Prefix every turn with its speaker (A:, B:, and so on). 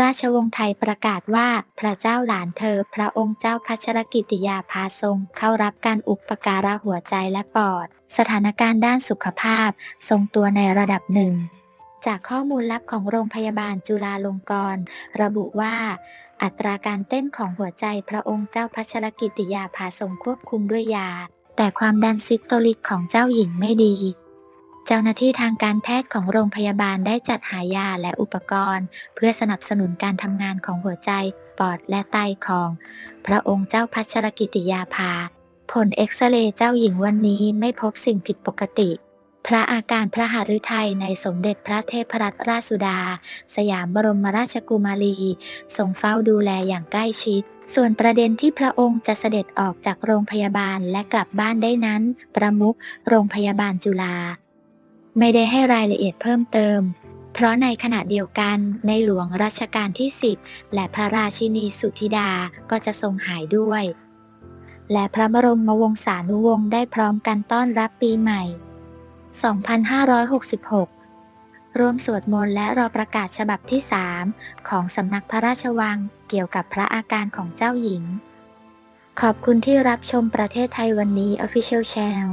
A: ราชวงศ์ไทยประกาศว่าพระเจ้าหลานเธอ พระองค์เจ้าพัชรกิติยาภาทรง เข้ารับการอุปการะหัวใจและปอด สถานการณ์ด้านสุขภาพ ทรงตัวในระดับหนึ่ง จากข้อมูลลับของโรงพยาบาลจุฬาลงกรณ์ระบุว่าอัตราการเต้นของหัวใจพระองค์เจ้าพัชรกิติยาภาทรงควบคุมด้วยยา แต่ความดันซิสโตลิกของเจ้าหญิงไม่ดี เจ้าหน้าที่ทางการแพทย์ของโรงพยาบาลได้จัดหายาและอุปกรณ์ เพื่อสนับสนุนการทำงานของหัวใจ ปอดและไตของ พระองค์เจ้าพัชรกิติยาภา ผลเอ็กซเรย์เจ้าหญิงวันนี้ไม่พบสิ่งผิดปกติ พระอาการพระหฤทัยในสมเด็จพระเทพรัตนราชสุดา สยามบรมราชกุมารีทรงเฝ้าดูแลอย่างใกล้ชิดส่วนประเด็นที่พระองค์จะเสด็จออกจากโรงพยาบาลและกลับบ้านได้นั้น ประมุขโรงพยาบาลจุฬา ไม่ได้ให้รายละเอียดเพิ่มเติม เพราะในขณะเดียวกันในหลวงรัชกาลที่ 10 และพระราชินีสุธิดาก็จะทรงหายด้วย และพระบรมวงศานุวงศ์ได้พร้อมกันต้อนรับปีใหม่ 2566ร่วมสวดมนต์และรอประกาศฉบับที่ 3 ของสำนักพระราชวังเกี่ยวกับพระอาการของเจ้าหญิง ขอบคุณที่รับชมประเทศไทยวันนี้ Official Channel